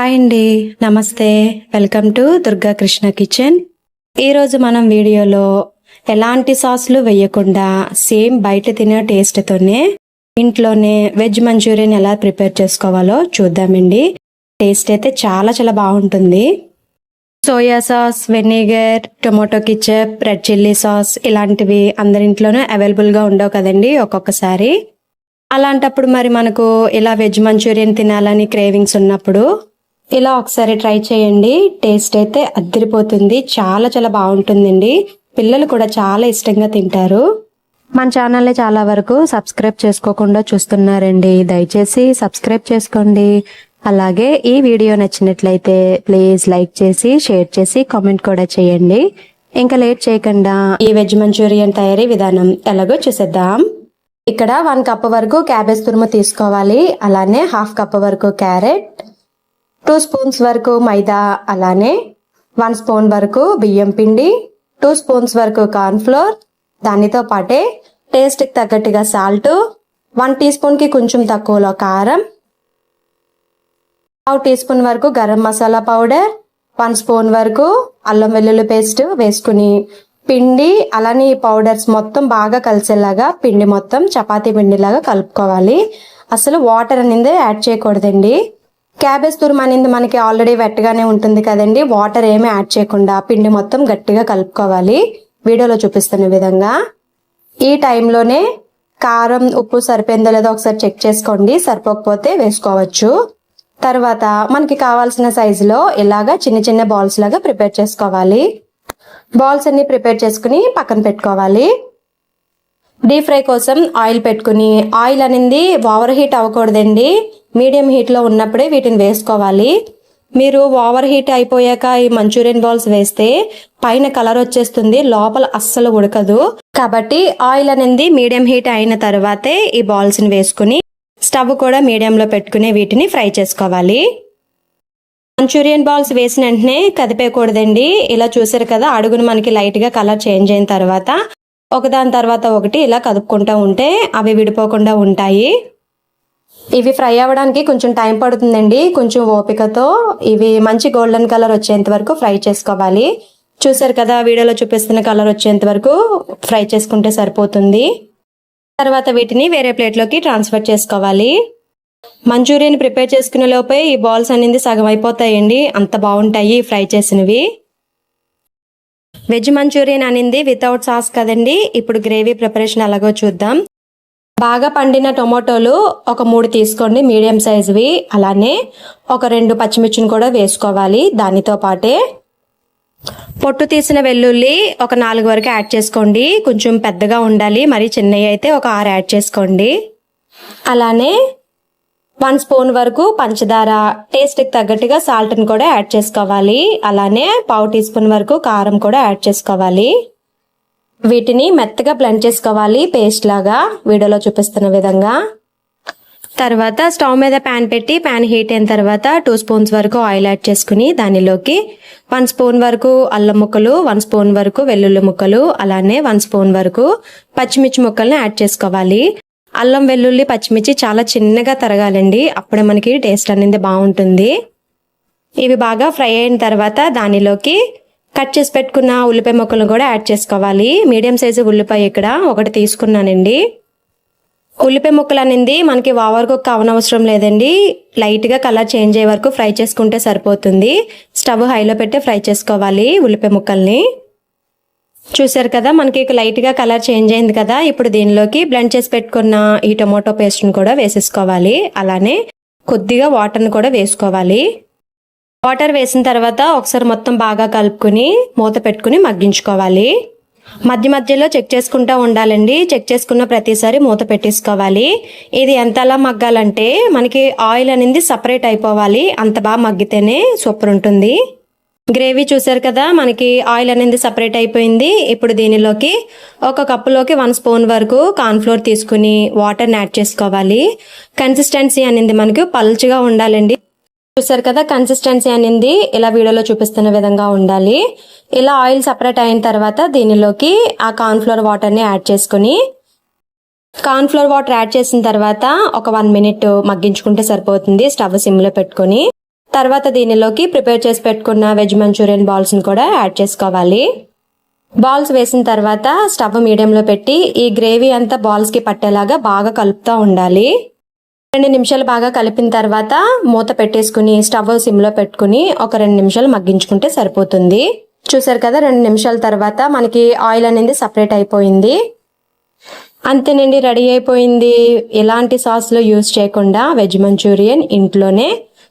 Hi అండి. నమస్తే. Welcome to Durga Krishna kitchen. ఈరోజు మనం వీడియోలో ఎలాంటి సాస్లు వేయకుండా సేమ్ బయట తినే టేస్ట్తోనే ఇంట్లోనే వెజ్ మంచూరియన్ ఎలా ప్రిపేర్ చేసుకోవాలో చూద్దామండి. టేస్ట్ అయితే చాలా చాలా బాగుంటుంది. Soya sauce vinegar tomato ketchup red chilli sauce ఇలాంటివి అందరింట్లోనూ అవైలబుల్గా ఉండవు కదండి ఒక్కొక్కసారి. అలాంటప్పుడు మరి మనకు ఇలా వెజ్ మంచూరియన్ తినాలని క్రేవింగ్స్ ఉన్నప్పుడు ఇలా ఒకసారి ట్రై చేయండి. టేస్ట్ అయితే అద్దరిపోతుంది. చాలా చాలా బాగుంటుందండి. పిల్లలు కూడా చాలా ఇష్టంగా తింటారు. మన ఛానల్ని చాలా వరకు సబ్స్క్రైబ్ చేసుకోకుండా చూస్తున్నారండి. దయచేసి సబ్స్క్రైబ్ చేసుకోండి. అలాగే ఈ వీడియో నచ్చినట్లయితే ప్లీజ్ లైక్ చేసి షేర్ చేసి కామెంట్ కూడా చేయండి. ఇంకా లేట్ చేయకుండా ఈ వెజ్ మంచూరియన్ తయారీ విధానం ఎలాగో చూసేద్దాం. ఇక్కడ వన్ కప్ వరకు క్యాబేజ్ తురుము తీసుకోవాలి. అలానే హాఫ్ కప్ వరకు క్యారెట్. టూ స్పూన్స్ వరకు మైదా అలానే వన్ స్పూన్ వరకు బియ్యం పిండి టూ స్పూన్స్ వరకు కార్న్ఫ్లోర్ దానితో పాటే టేస్ట్కి తగ్గట్టుగా సాల్ట్ వన్ టీ స్పూన్కి కొంచెం తక్కువలో కారం పావు టీ స్పూన్ వరకు garam masala powder one spoon వరకు అల్లం వెల్లుల్లి పేస్ట్ వేసుకుని పిండి అలానే ఈ పౌడర్స్ మొత్తం బాగా కలిసేలాగా పిండి మొత్తం చపాతీ పిండిలాగా కలుపుకోవాలి. అసలు వాటర్ అనేది యాడ్ చేయకూడదండి. క్యాబేజ్ తురుము అనేది మనకి ఆల్రెడీ వెట్టగానే ఉంటుంది కదండి. వాటర్ ఏమీ యాడ్ చేయకుండా పిండి మొత్తం గట్టిగా కలుపుకోవాలి. వీడియోలో చూపిస్తున్న విధంగా. ఈ టైంలోనే కారం ఉప్పు సరిపోయిందో లేదో ఒకసారి చెక్ చేసుకోండి. సరిపోకపోతే వేసుకోవచ్చు. తర్వాత మనకి కావాల్సిన సైజులో ఇలాగా చిన్న చిన్న బాల్స్ లాగా ప్రిపేర్ చేసుకోవాలి. బాల్స్ అన్ని ప్రిపేర్ చేసుకుని పక్కన పెట్టుకోవాలి. డీప్ ఫ్రై కోసం ఆయిల్ పెట్టుకుని ఆయిల్ అనేది ఓవర్ హీట్ అవ్వకూడదండి. మీడియం హీట్లో ఉన్నప్పుడే వీటిని వేసుకోవాలి. మీరు ఓవర్ హీట్ అయిపోయాక ఈ మంచూరియన్ బాల్స్ వేస్తే పైన కలర్ వచ్చేస్తుంది లోపల అస్సలు ఉడకదు. కాబట్టి ఆయిల్ అనేది మీడియం హీట్ అయిన తర్వాతే ఈ బాల్స్ని వేసుకుని స్టవ్ కూడా మీడియంలో పెట్టుకుని వీటిని ఫ్రై చేసుకోవాలి. మంచూరియన్ బాల్స్ వేసిన వెంటనే కదిపేయకూడదండి. ఇలా చూసారు కదా అడుగును మనకి లైట్గా కలర్ చేంజ్ అయిన తర్వాత ఒకదాని తర్వాత ఒకటి ఇలా కదుపుకుంటూ ఉంటే అవి విడిపోకుండా ఉంటాయి. ఇవి ఫ్రై అవ్వడానికి కొంచెం టైం పడుతుందండి. కొంచెం ఓపికతో ఇవి మంచి గోల్డెన్ కలర్ వచ్చేంత వరకు ఫ్రై చేసుకోవాలి. చూసారు కదా వీడియోలో చూపిస్తున్న కలర్ వచ్చేంత వరకు ఫ్రై చేసుకుంటే సరిపోతుంది. తర్వాత వీటిని వేరే ప్లేట్లోకి ట్రాన్స్ఫర్ చేసుకోవాలి. మంచూరియన్ ప్రిపేర్ చేసుకునే లోపే ఈ బాల్స్ అనేది సగం అయిపోతాయండి. అంత బాగుంటాయి ఫ్రై చేసినవి. వెజ్ మంచూరియన్ అనేది వితౌట్ సాస్ కదండి. ఇప్పుడు గ్రేవీ ప్రిపరేషన్ ఎలాగో చూద్దాం. బాగా పండిన టొమాటోలు ఒక మూడు తీసుకోండి మీడియం సైజువి. అలానే ఒక రెండు పచ్చిమిర్చిని కూడా వేసుకోవాలి దానితో పాటే. పొట్టు తీసిన వెల్లుల్లి ఒక నాలుగు వరకు యాడ్ చేసుకోండి. కొంచెం పెద్దగా ఉండాలి మరి చిన్నవి అయితే ఒక ఆరు యాడ్ చేసుకోండి. అలానే వన్ స్పూన్ వరకు పంచదార టేస్ట్కి తగ్గట్టుగా సాల్ట్ని కూడా యాడ్ చేసుకోవాలి. అలానే పావు టీ స్పూన్ వరకు కారం కూడా యాడ్ చేసుకోవాలి. వీటిని మెత్తగా బ్లెండ్ చేసుకోవాలి పేస్ట్ లాగా వీడియోలో చూపిస్తున్న విధంగా. తర్వాత స్టవ్ మీద ప్యాన్ పెట్టి ప్యాన్ హీట్ అయిన తర్వాత టూ స్పూన్స్ వరకు ఆయిల్ యాడ్ చేసుకుని దానిలోకి వన్ స్పూన్ వరకు అల్లం ముక్కలు వన్ స్పూన్ వరకు వెల్లుల్లి ముక్కలు అలానే వన్ స్పూన్ వరకు పచ్చిమిర్చి ముక్కల్ని యాడ్ చేసుకోవాలి. అల్లం వెల్లుల్లి పచ్చిమిర్చి చాలా చిన్నగా తరగాలండి. అప్పుడే మనకి టేస్ట్ అనేది బాగుంటుంది. ఇవి బాగా ఫ్రై అయిన తర్వాత దానిలోకి కట్ చేసి పెట్టుకున్న ఉల్లిపాయ ముక్కలను కూడా యాడ్ చేసుకోవాలి. మీడియం సైజు ఉల్లిపాయ ఇక్కడ ఒకటి తీసుకున్నానండి. ఉల్లిపాయ ముక్కలు అనేది మనకి ఓవర్గా అవనవసరం లేదండి. లైట్గా కలర్ చేంజ్ అయ్యే వరకు ఫ్రై చేసుకుంటే సరిపోతుంది. స్టవ్ హైలో పెట్టి ఫ్రై చేసుకోవాలి ఉల్లిపాయ ముక్కల్ని. చూసారు కదా మనకి లైట్గా కలర్ చేంజ్ అయింది కదా. ఇప్పుడు దీనిలోకి బ్లెండ్ చేసి పెట్టుకున్న ఈ టొమాటో పేస్ట్ని కూడా వేసేసుకోవాలి. అలానే కొద్దిగా వాటర్ని కూడా వేసుకోవాలి. వాటర్ వేసిన తర్వాత ఒకసారి మొత్తం బాగా కలుపుకుని మూత పెట్టుకుని మగ్గించుకోవాలి. మధ్య మధ్యలో చెక్ చేసుకుంటూ ఉండాలండి. చెక్ చేసుకున్న ప్రతిసారి మూత పెట్టేసుకోవాలి. ఇది ఎంతలా మగ్గాలంటే మనకి ఆయిల్ అనేది సపరేట్ అయిపోవాలి. అంత బాగా మగ్గితేనే సూపర్ ఉంటుంది. గ్రేవీ చూసారు కదా మనకి ఆయిల్ అనేది సపరేట్ అయిపోయింది. ఇప్పుడు దీనిలోకి ఒక కప్పులోకి వన్ స్పూన్ వరకు కార్న్ఫ్లోర్ తీసుకుని వాటర్ని యాడ్ చేసుకోవాలి. కన్సిస్టెన్సీ అనేది మనకు పల్చగా ఉండాలండి. చూసారు కదా కన్సిస్టెన్సీ అనేది. ఇలా వీడియోలో చూపిస్తున్న విధంగా ఉండాలి. ఇలా ఆయిల్ సపరేట్ అయిన తర్వాత దీనిలోకి ఆ కార్న్ఫ్లోర్ వాటర్ని యాడ్ చేసుకుని కార్న్ఫ్లోర్ వాటర్ యాడ్ చేసిన తర్వాత ఒక వన్ మినిట్ మగ్గించుకుంటే సరిపోతుంది. స్టవ్ సిమ్లో పెట్టుకొని తర్వాత దీనిలోకి ప్రిపేర్ చేసి పెట్టుకున్న వెజ్ మంచూరియన్ బాల్స్ని కూడా యాడ్ చేసుకోవాలి. బాల్స్ వేసిన తర్వాత స్టవ్ మీడియంలో పెట్టి ఈ గ్రేవీ అంతా బాల్స్కి పట్టేలాగా బాగా కలుపుతూ ఉండాలి. రెండు నిమిషాలు బాగా కలిపిన తర్వాత మూత పెట్టేసుకుని స్టవ్ సిమ్లో పెట్టుకుని ఒక రెండు నిమిషాలు మగ్గించుకుంటే సరిపోతుంది. చూసారు కదా రెండు నిమిషాల తర్వాత మనకి ఆయిల్ అనేది సపరేట్ అయిపోయింది. అంతేనండి రెడీ అయిపోయింది. ఎలాంటి సాస్లో యూజ్ చేయకుండా వెజ్ మంచూరియన్ ఇంట్లోనే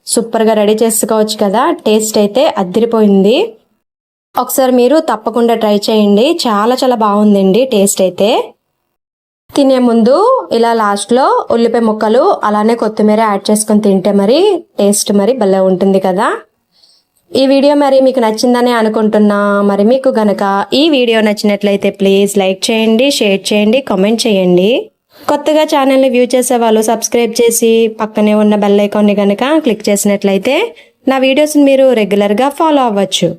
సూపర్గా రెడీ చేసుకోవచ్చు కదా టేస్ట్ అయితే అద్దరిపోయింది ఒకసారి మీరు తప్పకుండా ట్రై చేయండి. చాలా చాలా బాగుందండి టేస్ట్ అయితే. తినే ముందు ఇలా లాస్ట్లో ఉల్లిపాయ ముక్కలు అలానే కొత్తిమీర యాడ్ చేసుకొని తింటే మరి టేస్ట్ మరి భలే ఉంటుంది కదా. ఈ వీడియో మరి మీకు నచ్చిందని అనుకుంటున్నా. మరి మీకు గనక ఈ వీడియో నచ్చినట్లయితే ప్లీజ్ లైక్ చేయండి షేర్ చేయండి కామెంట్ చేయండి. కొత్తగా ఛానల్ని వ్యూ చేసే వాళ్ళు సబ్స్క్రైబ్ చేసి పక్కనే ఉన్న బెల్ ఐకాన్ని కనుక క్లిక్ చేసినట్లయితే నా వీడియోస్ని మీరు రెగ్యులర్గా ఫాలో అవ్వచ్చు.